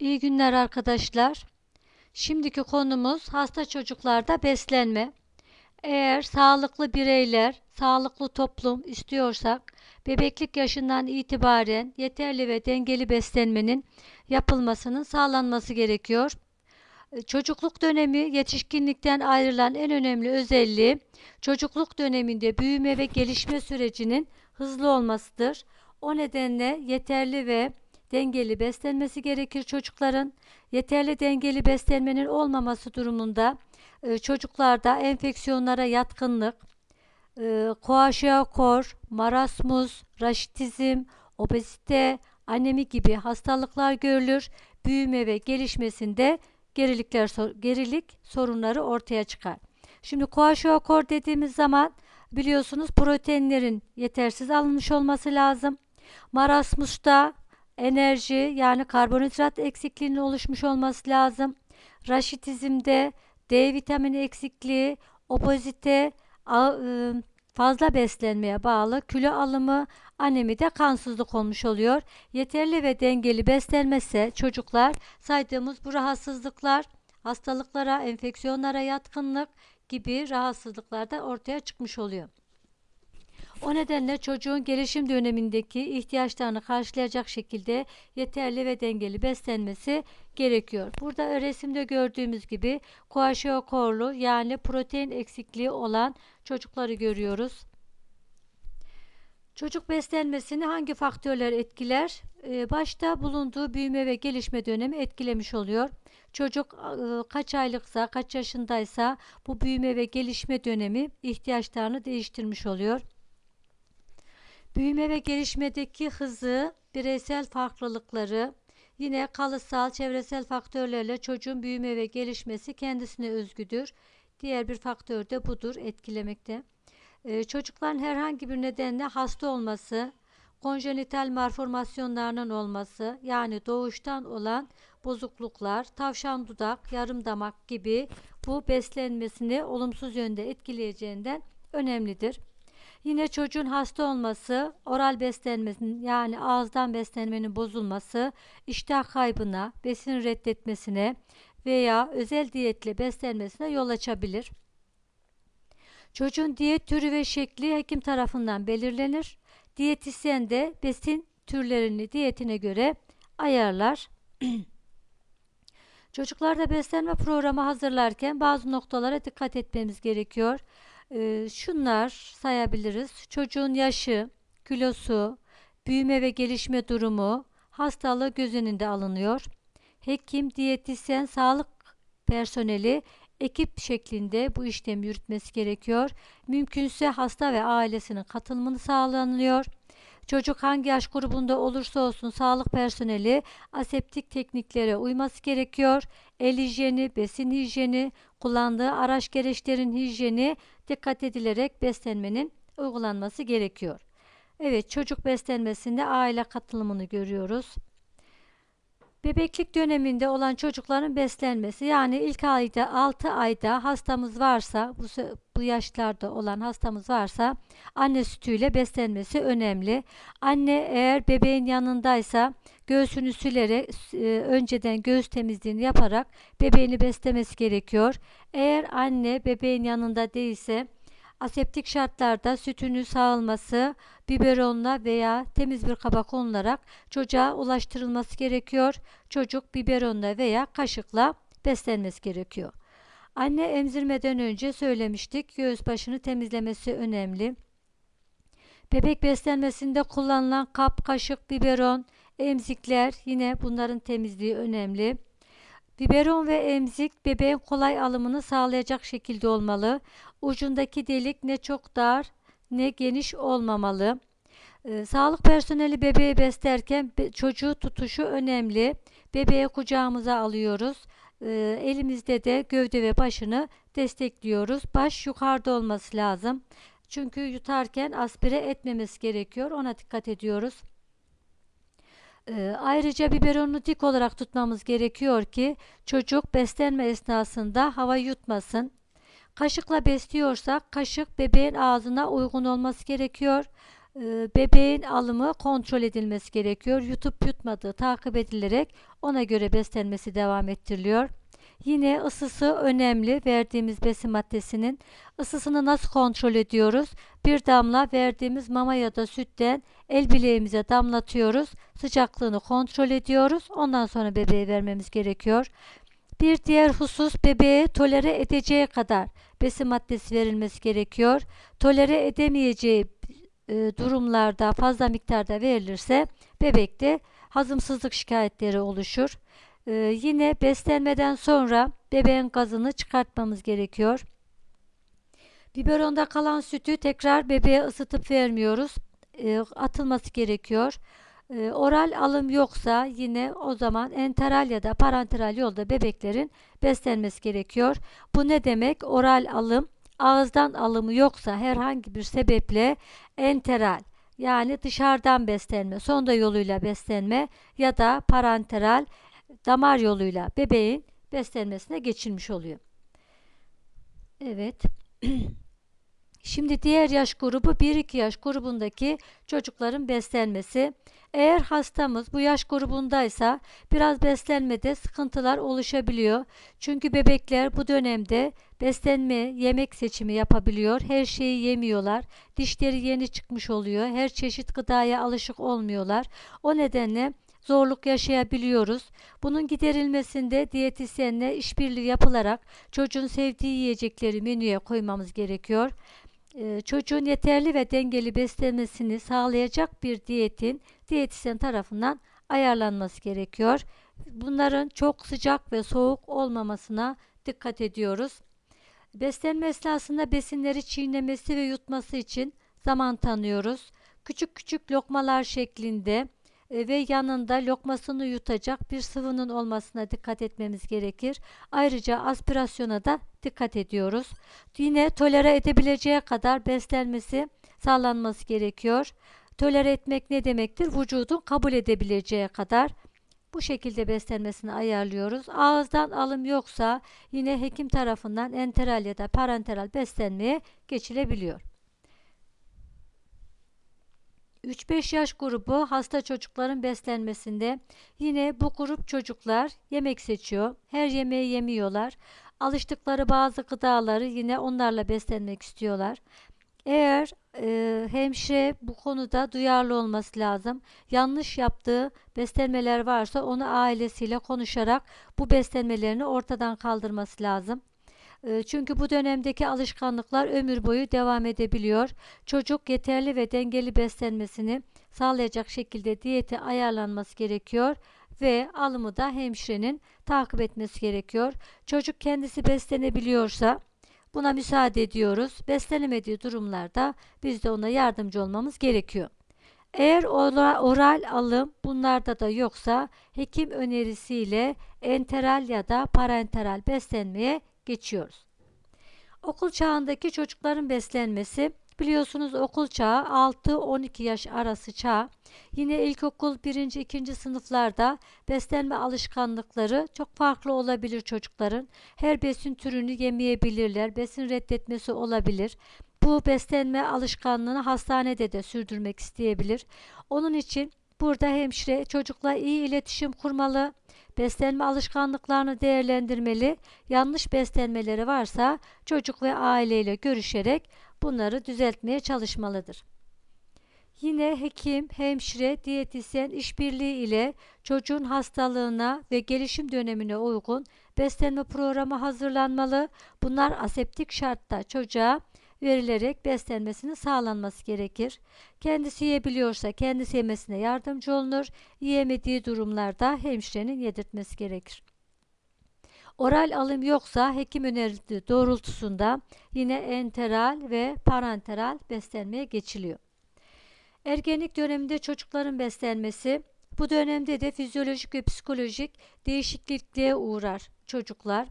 İyi günler arkadaşlar. Şimdiki konumuz hasta çocuklarda beslenme. Eğer sağlıklı bireyler, sağlıklı toplum istiyorsak bebeklik yaşından itibaren yeterli ve dengeli beslenmenin yapılmasının sağlanması gerekiyor. E, Çocukluk dönemi yetişkinlikten ayrılan en önemli özelliği çocukluk döneminde büyüme ve gelişme sürecinin hızlı olmasıdır. O nedenle yeterli ve dengeli beslenmesi gerekir çocukların. Yeterli dengeli beslenmenin olmaması durumunda e, çocuklarda enfeksiyonlara yatkınlık, e, koaşiakor, marasmus, raşitizm, obezite, anemi gibi hastalıklar görülür. Büyüme ve gelişmesinde gerilikler gerilik sorunları ortaya çıkar. Şimdi koaşiakor dediğimiz zaman biliyorsunuz proteinlerin yetersiz alınmış olması lazım. Marasmus'ta enerji yani karbonhidrat eksikliğinin oluşmuş olması lazım. Raşitizmde D vitamini eksikliği, obezite, a- ı, fazla beslenmeye bağlı kilo alımı, anemide kansızlık olmuş oluyor. Yeterli ve dengeli beslenmezse çocuklar saydığımız bu rahatsızlıklar, hastalıklara, enfeksiyonlara yatkınlık gibi rahatsızlıklar da ortaya çıkmış oluyor. O nedenle çocuğun gelişim dönemindeki ihtiyaçlarını karşılayacak şekilde yeterli ve dengeli beslenmesi gerekiyor. Burada resimde gördüğümüz gibi kuaşiokorlu yani protein eksikliği olan çocukları görüyoruz. Çocuk beslenmesini hangi faktörler etkiler? Ee, başta bulunduğu büyüme ve gelişme dönemi etkilemiş oluyor. Çocuk e, kaç aylıksa, kaç yaşındaysa bu büyüme ve gelişme dönemi ihtiyaçlarını değiştirmiş oluyor. Büyüme ve gelişmedeki hızı, bireysel farklılıkları, yine kalıtsal, çevresel faktörlerle çocuğun büyüme ve gelişmesi kendisine özgüdür. Diğer bir faktör de budur, etkilemekte. Ee, çocukların herhangi bir nedenle hasta olması, konjenital malformasyonlarının olması, yani doğuştan olan bozukluklar, tavşan dudak, yarım damak gibi bu beslenmesini olumsuz yönde etkileyeceğinden önemlidir. Yine çocuğun hasta olması, oral beslenmesinin yani ağızdan beslenmenin bozulması, iştah kaybına, besin reddetmesine veya özel diyetle beslenmesine yol açabilir. Çocuğun diyet türü ve şekli hekim tarafından belirlenir. Diyetisyen de besin türlerini diyetine göre ayarlar. Çocuklarda beslenme programı hazırlarken bazı noktalara dikkat etmemiz gerekiyor. Ee, şunlar sayabiliriz. Çocuğun yaşı, kilosu, büyüme ve gelişme durumu, hastalığı göz önünde alınıyor. Hekim, diyetisyen, sağlık personeli ekip şeklinde bu işlemi yürütmesi gerekiyor. Mümkünse hasta ve ailesinin katılımını sağlanıyor. Çocuk hangi yaş grubunda olursa olsun sağlık personeli aseptik tekniklere uyması gerekiyor. El hijyeni, besin hijyeni, kullandığı araç gereçlerin hijyeni dikkat edilerek beslenmenin uygulanması gerekiyor. Evet, çocuk beslenmesinde aile katılımını görüyoruz. Bebeklik döneminde olan çocukların beslenmesi yani ilk ayda 6 ayda hastamız varsa bu, bu yaşlarda olan hastamız varsa anne sütüyle beslenmesi önemli. Anne eğer bebeğin yanındaysa göğsünü silerek e, önceden göğüs temizliğini yaparak bebeğini beslemesi gerekiyor. Eğer anne bebeğin yanında değilse aseptik şartlarda sütünü sağılması biberonla veya temiz bir kaba konularak çocuğa ulaştırılması gerekiyor. Çocuk biberonla veya kaşıkla beslenmesi gerekiyor. Anne emzirmeden önce söylemiştik. Göğüs başını temizlemesi önemli. Bebek beslenmesinde kullanılan kap, kaşık, biberon, emzikler yine bunların temizliği önemli. Biberon ve emzik bebeğin kolay alımını sağlayacak şekilde olmalı. Ucundaki delik ne çok dar ne geniş olmamalı. Ee, sağlık personeli bebeği beslerken be, çocuğu tutuşu önemli. Bebeği kucağımıza alıyoruz. Ee, elimizde de gövde ve başını destekliyoruz. Baş yukarıda olması lazım. Çünkü yutarken aspire etmemesi gerekiyor. Ona dikkat ediyoruz. Ee, ayrıca biberonu dik olarak tutmamız gerekiyor ki çocuk beslenme esnasında hava yutmasın. Kaşıkla besliyorsak kaşık bebeğin ağzına uygun olması gerekiyor. e, bebeğin alımı kontrol edilmesi gerekiyor. Yutup yutmadığı takip edilerek ona göre beslenmesi devam ettiriliyor. Yine ısısı önemli verdiğimiz besin maddesinin. Isısını nasıl kontrol ediyoruz? Bir damla verdiğimiz mama ya da sütten el bileğimize damlatıyoruz. Sıcaklığını kontrol ediyoruz. Ondan sonra bebeğe vermemiz gerekiyor. Bir diğer husus bebeğe tolere edeceği kadar besin maddesi verilmesi gerekiyor. Tolere edemeyeceği e, durumlarda fazla miktarda verilirse bebekte hazımsızlık şikayetleri oluşur. E, yine beslenmeden sonra bebeğin gazını çıkartmamız gerekiyor. Biberonda kalan sütü tekrar bebeğe ısıtıp vermiyoruz. E, atılması gerekiyor. E, oral alım yoksa yine o zaman enteral ya da parenteral yolda bebeklerin beslenmesi gerekiyor. Bu ne demek? Oral alım ağızdan alımı yoksa herhangi bir sebeple enteral yani dışarıdan beslenme, sonda yoluyla beslenme ya da parenteral damar yoluyla bebeğin beslenmesine geçilmiş oluyor. Evet. Şimdi diğer yaş grubu 1-2 yaş grubundaki çocukların beslenmesi. Eğer hastamız bu yaş grubundaysa biraz beslenmede sıkıntılar oluşabiliyor. Çünkü bebekler bu dönemde beslenme, yemek seçimi yapabiliyor. Her şeyi yemiyorlar. Dişleri yeni çıkmış oluyor. Her çeşit gıdaya alışık olmuyorlar. O nedenle zorluk yaşayabiliyoruz. Bunun giderilmesinde diyetisyenle işbirliği yapılarak çocuğun sevdiği yiyecekleri menüye koymamız gerekiyor. Ee, çocuğun yeterli ve dengeli beslenmesini sağlayacak bir diyetin diyetisyen tarafından ayarlanması gerekiyor. Bunların çok sıcak ve soğuk olmamasına dikkat ediyoruz. Beslenme esnasında besinleri çiğnemesi ve yutması için zaman tanıyoruz. Küçük küçük lokmalar şeklinde ve yanında lokmasını yutacak bir sıvının olmasına dikkat etmemiz gerekir. Ayrıca aspirasyona da dikkat ediyoruz. Yine tolere edebileceği kadar beslenmesi sağlanması gerekiyor. Tolere etmek ne demektir? Vücudun kabul edebileceği kadar bu şekilde beslenmesini ayarlıyoruz. Ağızdan alım yoksa yine hekim tarafından enteral ya da parenteral beslenmeye geçilebiliyor. 3-5 yaş grubu hasta çocukların beslenmesinde yine bu grup çocuklar yemek seçiyor. Her yemeği yemiyorlar. Alıştıkları bazı gıdaları yine onlarla beslenmek istiyorlar. Eğer e, hemşire bu konuda duyarlı olması lazım. Yanlış yaptığı beslenmeler varsa onu ailesiyle konuşarak bu beslenmelerini ortadan kaldırması lazım. E, çünkü bu dönemdeki alışkanlıklar ömür boyu devam edebiliyor. Çocuk yeterli ve dengeli beslenmesini sağlayacak şekilde diyeti ayarlanması gerekiyor ve alımı da hemşirenin takip etmesi gerekiyor. Çocuk kendisi beslenebiliyorsa buna müsaade ediyoruz. Beslenemediği durumlarda biz de ona yardımcı olmamız gerekiyor. Eğer oral alım bunlarda da yoksa hekim önerisiyle enteral ya da parenteral beslenmeye geçiyoruz. Okul çağındaki çocukların beslenmesi biliyorsunuz okul çağı 6-12 yaş arası çağ. Yine ilkokul 1. 2. sınıflarda beslenme alışkanlıkları çok farklı olabilir çocukların. Her besin türünü yemeyebilirler. Besin reddetmesi olabilir. Bu beslenme alışkanlığını hastanede de sürdürmek isteyebilir. Onun için burada hemşire çocukla iyi iletişim kurmalı, beslenme alışkanlıklarını değerlendirmeli, yanlış beslenmeleri varsa çocuk ve aileyle görüşerek bunları düzeltmeye çalışmalıdır. Yine hekim, hemşire, diyetisyen işbirliği ile çocuğun hastalığına ve gelişim dönemine uygun beslenme programı hazırlanmalı. Bunlar aseptik şartta çocuğa verilerek beslenmesinin sağlanması gerekir. Kendisi yiyebiliyorsa kendisi yemesine yardımcı olunur. Yiyemediği durumlarda hemşirenin yedirtmesi gerekir. Oral alım yoksa hekim önerisi doğrultusunda yine enteral ve parenteral beslenmeye geçiliyor. Ergenlik döneminde çocukların beslenmesi bu dönemde de fizyolojik ve psikolojik değişiklikliğe uğrar çocuklar.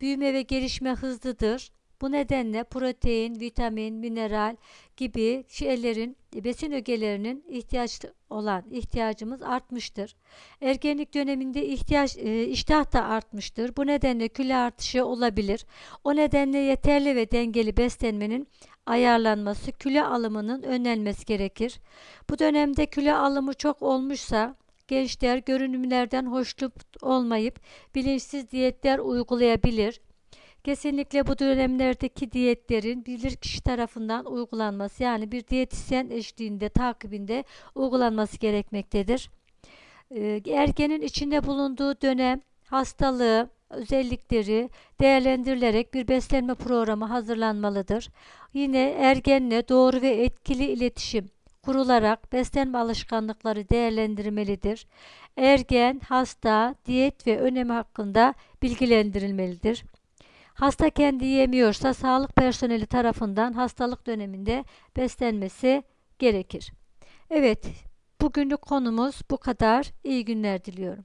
Büyüme ve gelişme hızlıdır. Bu nedenle protein, vitamin, mineral gibi şeylerin besin ögelerinin ihtiyaç olan ihtiyacımız artmıştır. Ergenlik döneminde ihtiyaç e, iştah da artmıştır. Bu nedenle kilo artışı olabilir. O nedenle yeterli ve dengeli beslenmenin ayarlanması, kilo alımının önlenmesi gerekir. Bu dönemde kilo alımı çok olmuşsa gençler görünümlerden hoşnut olmayıp bilinçsiz diyetler uygulayabilir. Kesinlikle bu dönemlerdeki diyetlerin bilirkişi tarafından uygulanması yani bir diyetisyen eşliğinde takibinde uygulanması gerekmektedir. Ee, Ergenin içinde bulunduğu dönem hastalığı, özellikleri değerlendirilerek bir beslenme programı hazırlanmalıdır. Yine ergenle doğru ve etkili iletişim kurularak beslenme alışkanlıkları değerlendirmelidir. Ergen, hasta, diyet ve önemi hakkında bilgilendirilmelidir. Hasta kendi yemiyorsa sağlık personeli tarafından hastalık döneminde beslenmesi gerekir. Evet, bugünlük konumuz bu kadar. İyi günler diliyorum.